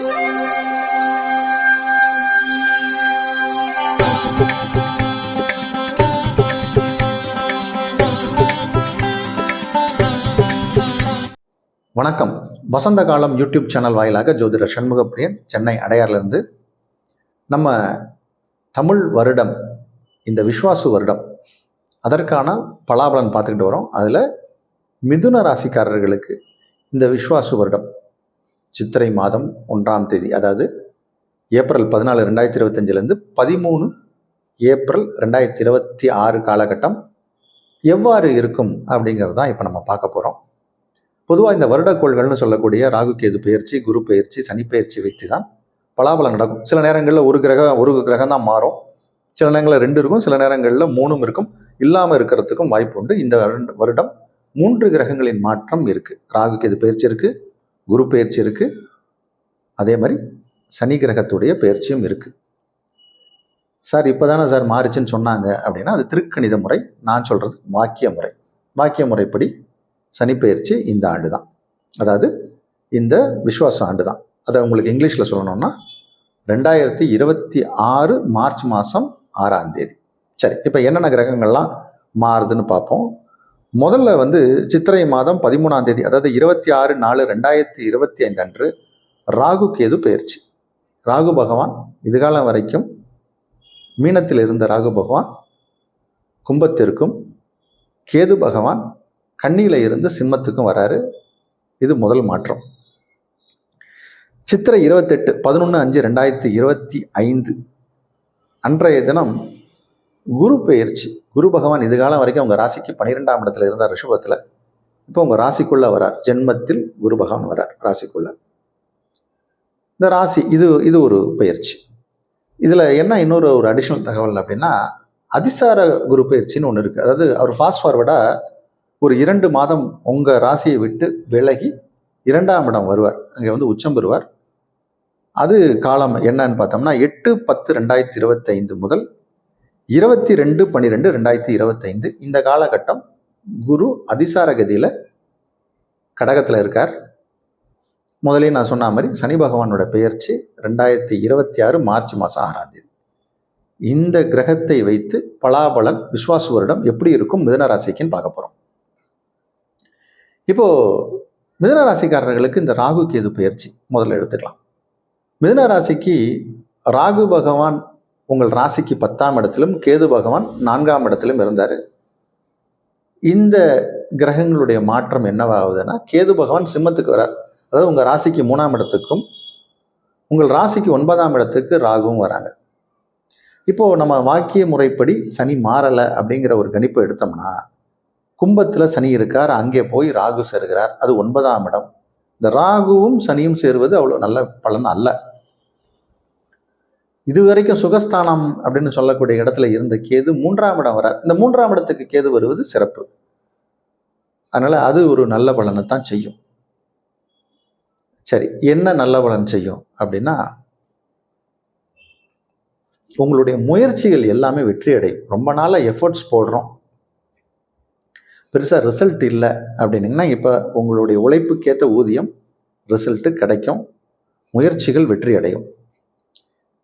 வணக்கம். வசந்த காலம் YouTube channel வாயிலாக ஜோதிடர் சண்முகப்பிரியன் சென்னை அடையார்லேருந்து நம்ம தமிழ் வருடம் இந்த விஸ்வாசு வருடம் அதற்கான பலாபலன் பார்த்துக்கிட்டு வரோம். அதில் மிதுன ராசிக்காரர்களுக்கு இந்த விஸ்வாசு வருடம். சித்திரை மாதம் ஒன்றாம் தேதி அதாவது ஏப்ரல் பதினாலு ரெண்டாயிரத்தி இருபத்தஞ்சிலேருந்து பதிமூணு ஏப்ரல் ரெண்டாயிரத்தி இருபத்தி ஆறு காலகட்டம் எவ்வாறு இருக்கும் அப்படிங்கிறது தான் இப்போ நம்ம பார்க்க போகிறோம் பொதுவாக இந்த வருடக்கோள்கள்னு சொல்லக்கூடிய ராகு கேது பயிற்சி குரு பயிற்சி சனி பயிற்சி வைத்து தான் பலாபலம் நடக்கும். சில நேரங்களில் ஒரு கிரகம் ஒரு கிரகம் தான் மாறும். சில நேரங்களில் ரெண்டு இருக்கும் சில நேரங்களில் மூணும் இருக்கும். இல்லாமல் இருக்கிறதுக்கும் வாய்ப்பு உண்டு. இந்த வருடம் மூன்று கிரகங்களின் மாற்றம் இருக்குது ராகுக்கு இது பயிற்சி இருக்குது குரு பயிற்சி இருக்குது அதே மாதிரி சனி கிரகத்துடைய பயிற்சியும் இருக்குது சார் இப்போ தானே சார் மாறுச்சுன்னு சொன்னாங்க அப்படின்னா அது திருக்கணித முறை நான் சொல்கிறது வாக்கிய முறை. வாக்கிய முறைப்படி சனிப்பெயர்ச்சி இந்த ஆண்டு தான் அதாவது இந்த விஸ்வாச ஆண்டு தான் அதை உங்களுக்கு இங்கிலீஷில் சொல்லணும்னா ரெண்டாயிரத்தி இருபத்தி ஆறு மார்ச் மாதம் ஆறாம் தேதி. சரி இப்போ என்னென்ன கிரகங்கள்லாம் மாறுதுன்னு பார்ப்போம். முதல்ல வந்து சித்திரை மாதம் பதிமூணாம் தேதி அதாவது இருபத்தி ஆறு நாலு ரெண்டாயிரத்தி இருபத்தி ஐந்து அன்று ராகு கேது பயிற்சி ராகு பகவான் இதுகாலம் வரைக்கும் மீனத்தில் இருந்த ராகு பகவான் கும்பத்திற்கும் கேது பகவான் கண்ணியில் இருந்து சிம்மத்துக்கும் வராரு. இது முதல் மாற்றம். சித்திரை இருபத்தெட்டு பதினொன்று அஞ்சு ரெண்டாயிரத்தி இருபத்தி ஐந்து அன்றைய தினம் குரு பெயர்ச்சி. குரு பகவான் இதுகாலம் வரைக்கும் உங்கள் ராசிக்கு பன்னிரெண்டாம் இடத்துல இருந்தார் ரிஷபத்தில். இப்போ உங்கள் ராசிக்குள்ளே வரார். ஜென்மத்தில் குரு பகவான் வரார் ராசிக்குள்ள. இந்த ராசி இது இது ஒரு பயிற்சி இதில் என்ன இன்னொரு ஒரு அடிஷ்னல் தகவல் அப்படின்னா அதிசார குரு பயிற்சின்னு ஒன்று இருக்குது அதாவது அவர் ஃபாஸ்ட் ஃபார்வர்டாக ஒரு இரண்டு மாதம் உங்கள் ராசியை விட்டு விலகி இரண்டாம் இடம் வருவார். அங்கே வந்து உச்சம் பெறுவார். அது காலம் என்னன்னு பார்த்தோம்னா எட்டு பத்து ரெண்டாயிரத்தி இருபத்தைந்து முதல் இருபத்தி ரெண்டு பன்னிரெண்டு ரெண்டாயிரத்தி இருபத்தைந்து இந்த காலகட்டம் குரு அதிசார கதியில் கடகத்தில் இருக்கார். முதலே நான் சொன்ன மாதிரி சனி பகவானோட பெயர்ச்சி ரெண்டாயிரத்தி இருபத்தி ஆறு மார்ச் மாதம் ஆறாம் தேதி. இந்த கிரகத்தை வைத்து பலாபலன் விஸ்வாசு வருடம் எப்படி இருக்கும் மிதனராசிக்குன்னு பார்க்க போகிறோம் இப்போ மிதன ராசிக்காரர்களுக்கு இந்த ராகு கேது பயிற்சி முதல்ல எடுத்துக்கலாம். மிதனராசிக்கு ராகு பகவான் உங்கள் ராசிக்கு பத்தாம் இடத்திலும் கேது பகவான் நான்காம் இடத்திலும் இருந்தார். இந்த கிரகங்களுடைய மாற்றம் என்னவாகுதுன்னா கேது பகவான் சிம்மத்துக்கு வரார். அதாவது உங்கள் ராசிக்கு மூணாம் இடத்துக்கும் உங்கள் ராசிக்கு ஒன்பதாம் இடத்துக்கு ராகுவும் வராங்க. இப்போது நம்ம வாக்கிய முறைப்படி சனி மாறலை அப்படிங்கிற ஒரு கணிப்பு எடுத்தோம்னா கும்பத்தில் சனி இருக்கார் அங்கே போய் ராகு சேருகிறார். அது ஒன்பதாம் இடம். இந்த ராகுவும் சனியும் சேருவது அவ்வளோ நல்ல பலன் அல்ல. இது வரைக்கும் சுகஸ்தானம் அப்படின்னு சொல்லக்கூடிய இடத்துல இருந்த கேது மூன்றாம் இடம் வரார். இந்த மூன்றாம் இடத்துக்கு கேது வருவது சிறப்பு. அதனால் அது ஒரு நல்ல பலனை தான் செய்யும். சரி என்ன நல்ல பலன் செய்யும் அப்படின்னா உங்களுடைய முயற்சிகள் எல்லாமே வெற்றி அடையும். ரொம்ப நாளாக எஃபர்ட்ஸ் போடுறோம். பெருசாக ரிசல்ட் இல்லை அப்படின்னீங்கன்னா இப்போ உங்களுடைய உழைப்புக்கேற்ற ஊதியம் ரிசல்ட்டு கிடைக்கும். முயற்சிகள் வெற்றி அடையும்.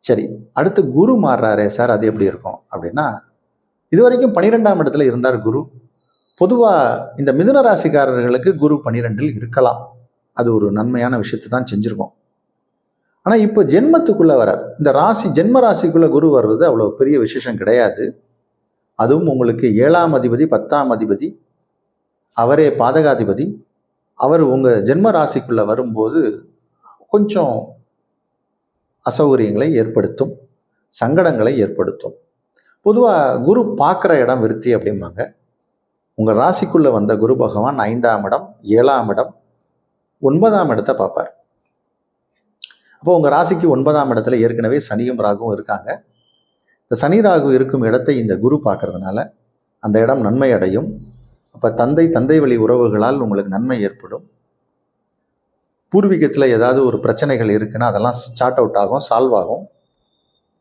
சரி அடுத்து குரு மாறுறாரே சார் அது எப்படி இருக்கும்? அப்படின்னா இது வரைக்கும் பன்னிரெண்டாம் இடத்துல இருந்தார் குரு. பொதுவாக இந்த மிதுன ராசிக்காரர்களுக்கு குரு பன்னிரெண்டில் இருக்கலாம். அது ஒரு நன்மையான விஷயத்தை தான் செஞ்சுருக்கோம். ஆனால் இப்போ ஜென்மத்துக்குள்ளே வரார். இந்த ராசி ஜென்ம ராசிக்குள்ளே குரு வர்றது அவ்வளோ பெரிய விசேஷம் கிடையாது. அதுவும் உங்களுக்கு ஏழாம் அதிபதி பத்தாம் அதிபதி அவரே பாதகாதிபதி. அவர் உங்கள் ஜென்ம ராசிக்குள்ளே வரும்போது கொஞ்சம் அசௌகரியங்களை ஏற்படுத்தும் சங்கடங்களை ஏற்படுத்தும். பொதுவாக குரு பார்க்குற இடம் விருத்தி அப்படிம்பாங்க. உங்கள் ராசிக்குள்ளே வந்த குரு பகவான் ஐந்தாம் இடம் ஏழாம் இடம் ஒன்பதாம் இடத்தை பார்ப்பார். அப்போ உங்கள் ராசிக்கு ஒன்பதாம் இடத்துல ஏற்கனவே சனியும் ராகுவும் இருக்காங்க. இந்த சனி ராகு இருக்கும் இடத்தை இந்த குரு பார்க்கறதுனால அந்த இடம் நன்மை அடையும். அப்போ தந்தை தந்தை வழி உறவுகளால் உங்களுக்கு நன்மை ஏற்படும். பூர்வீகத்தில் ஏதாவது ஒரு பிரச்சனைகள் இருக்குன்னா அதெல்லாம் ஸ்டார்ட் அவுட் ஆகும் சால்வ் ஆகும்.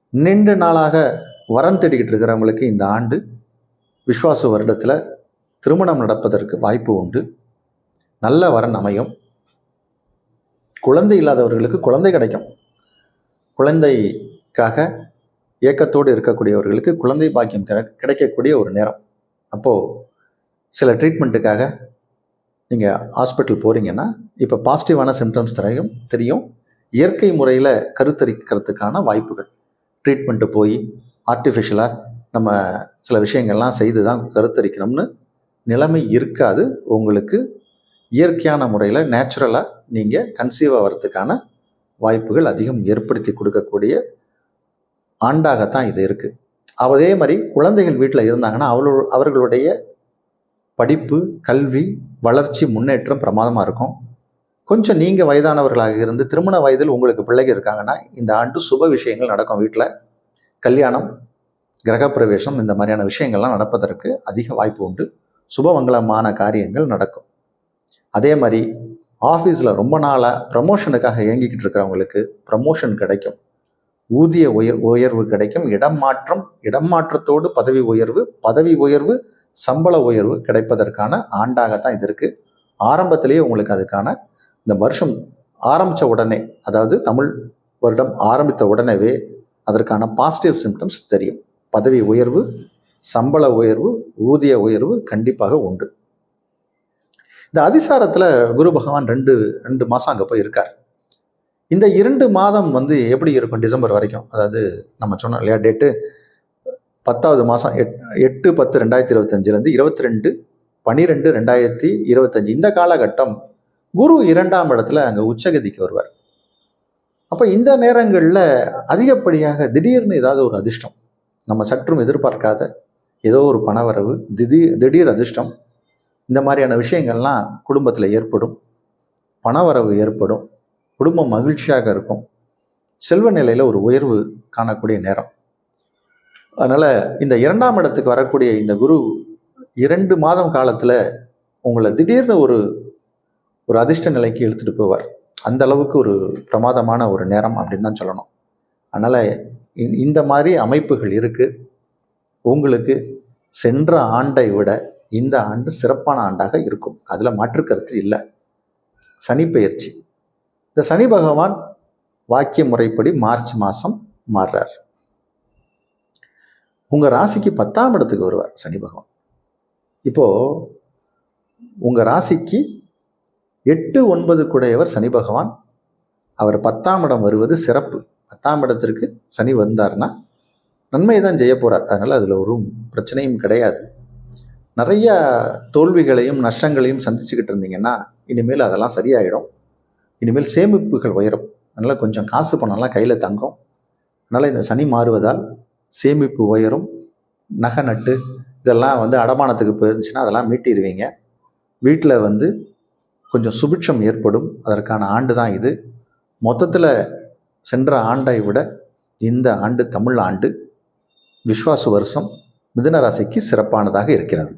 நீண்ட நாளாக வரம் தேடிக்கிட்டு இருக்கிறவங்களுக்கு இந்த ஆண்டு விஸ்வாச வருடத்தில் திருமணம் நடப்பதற்கு வாய்ப்பு உண்டு. நல்ல வரன் அமையும். குழந்தை இல்லாதவர்களுக்கு குழந்தை கிடைக்கும். குழந்தைக்காக ஏக்கத்தோடு இருக்கக்கூடியவர்களுக்கு குழந்தை பாக்கியம் கிடை- கிடைக்கக்கூடிய ஒரு நேரம். அப்போது சில ட்ரீட்மெண்ட்டுக்காக நீங்கள் ஹாஸ்பிட்டல் போகிறீங்கன்னா இப்போ பாசிட்டிவான சிம்டம்ஸ் தெரியும் தெரியும். இயற்கை முறையில் கருத்தரிக்கிறதுக்கான வாய்ப்புகள். ட்ரீட்மெண்ட்டு போய் ஆர்டிஃபிஷியலாக நம்ம சில விஷயங்கள்லாம் செய்து தான் கருத்தரிக்கணும்னு நிலைமை இருக்காது. உங்களுக்கு இயற்கையான முறையில் நேச்சுரலாக நீங்கள் கன்சீவ் ஆகிறதுக்கான வாய்ப்புகள் அதிகம் ஏற்படுத்தி கொடுக்கக்கூடிய ஆண்டாகத்தான் இது இருக்குது அதே மாதிரி குழந்தைகள் வீட்டில் இருந்தாங்கன்னா அவளோ அவர்களுடைய படிப்பு கல்வி வளர்ச்சி முன்னேற்றம் பிரமாதமாக இருக்கும். கொஞ்சம் நீங்கள் வயதானவர்களாக இருந்து திருமண வயதில் உங்களுக்கு பிள்ளைங்க இருக்காங்கன்னா இந்த ஆண்டு சுப விஷயங்கள் நடக்கும் வீட்டில் கல்யாணம் கிரகப்பிரவேசம் இந்த மாதிரியான விஷயங்கள்லாம் நடப்பதற்கு அதிக வாய்ப்பு உண்டு. சுபமங்கலமான காரியங்கள் நடக்கும். அதே மாதிரி ஆஃபீஸில் ரொம்ப நாளாக ப்ரமோஷனுக்காக இயங்கிக்கிட்டு இருக்கிறவங்களுக்கு ப்ரமோஷன் கிடைக்கும். ஊதிய உயர் உயர்வு கிடைக்கும். இடம் மாற்றம் இடம் மாற்றத்தோடு பதவி உயர்வு பதவி உயர்வு சம்பள உயர்வு கிடைப்பதற்கான ஆண்டாகத்தான் இது இருக்குது ஆரம்பத்திலேயே உங்களுக்கு அதுக்கான இந்த வருஷம் ஆரம்பித்த உடனே அதாவது தமிழ் வருடம் ஆரம்பித்த உடனேவே அதற்கான பாசிட்டிவ் சிம்டம்ஸ் தெரியும். பதவி உயர்வு சம்பள உயர்வு ஊதிய உயர்வு கண்டிப்பாக உண்டு. இந்த அதிசாரத்தில் குரு பகவான் ரெண்டு ரெண்டு மாதம் அங்கே போய் இருக்கார் இந்த இரண்டு மாதம் வந்து எப்படி இருக்கும்? டிசம்பர் வரைக்கும். அதாவது நம்ம சொன்னோம் இல்லையா டேட்டு பத்தாவது மாதம் எட் எட்டு பத்து ரெண்டாயிரத்தி இருபத்தஞ்சிலேருந்து இருபத்தி ரெண்டு பன்னிரெண்டு ரெண்டாயிரத்தி இருபத்தஞ்சி. இந்த காலகட்டம் குரு இரண்டாம் இடத்துல அங்கே உச்சகதிக்கு வருவார். அப்போ இந்த நேரங்களில் அதிகப்படியாக திடீர்னு ஏதாவது ஒரு அதிர்ஷ்டம் நம்ம சற்றும் எதிர்பார்க்காத ஏதோ ஒரு பணவரவு திடீர் திடீர் அதிர்ஷ்டம் இந்த மாதிரியான விஷயங்கள்லாம் குடும்பத்தில் ஏற்படும். பணவரவு ஏற்படும். குடும்பம் மகிழ்ச்சியாக இருக்கும். செல்வ நிலையில் ஒரு உயர்வு காணக்கூடிய நேரம். அதனால் இந்த இரண்டாம் இடத்துக்கு வரக்கூடிய இந்த குரு இரண்டு மாதம் காலத்தில் உங்களை திடீர்னு ஒரு ஒரு அதிர்ஷ்ட நிலைக்கு இழுத்துட்டு போவார். அந்த அளவுக்கு ஒரு பிரமாதமான ஒரு நேரம் அப்படின்னு தான் சொல்லணும். அதனால் இந்த மாதிரி அமைப்புகள் இருக்குது உங்களுக்கு சென்ற ஆண்டை விட இந்த ஆண்டு சிறப்பான ஆண்டாக இருக்கும். அதில் மாற்றுக்கருத்து இல்லை. சனி இந்த சனி பகவான் வாக்கிய முறைப்படி மார்ச் மாதம் மாறுறார். உங்கள் ராசிக்கு பத்தாம் இடத்துக்கு வருவார் சனி பகவான். இப்போது உங்கள் ராசிக்கு எட்டு ஒன்பது குடையவர் சனி பகவான். அவர் பத்தாம் இடம் வருவது சிறப்பு. பத்தாம் இடத்திற்கு சனி வந்தார்னா நன்மை தான் செய்ய போகிறார் அதனால் அதில் ஒரு பிரச்சனையும் கிடையாது. நிறைய தோல்விகளையும் நஷ்டங்களையும் சந்திச்சுக்கிட்டு இருந்தீங்கன்னா இனிமேல் அதெல்லாம் சரியாயிடும். இனிமேல் சேமிப்புகள் உயரும். அதனால் கொஞ்சம் காசு பணம்லாம் கையில் தங்கும். அதனால் இந்த சனி மாறுவதால் சேமிப்பு உயரும் நகை நட்டு இதெல்லாம் வந்து அடமானத்துக்கு போயிருந்துச்சுன்னா அதெல்லாம் மீட்டிடுவீங்க. வீட்டில் வந்து கொஞ்சம் சுபிட்சம் ஏற்படும். அதற்கான ஆண்டு தான் இது. மொத்தத்தில் சென்ற ஆண்டை விட இந்த ஆண்டு தமிழ் ஆண்டு விஸ்வாசு வருஷம் மிதுன ராசிக்கு சிறப்பானதாக இருக்கிறது.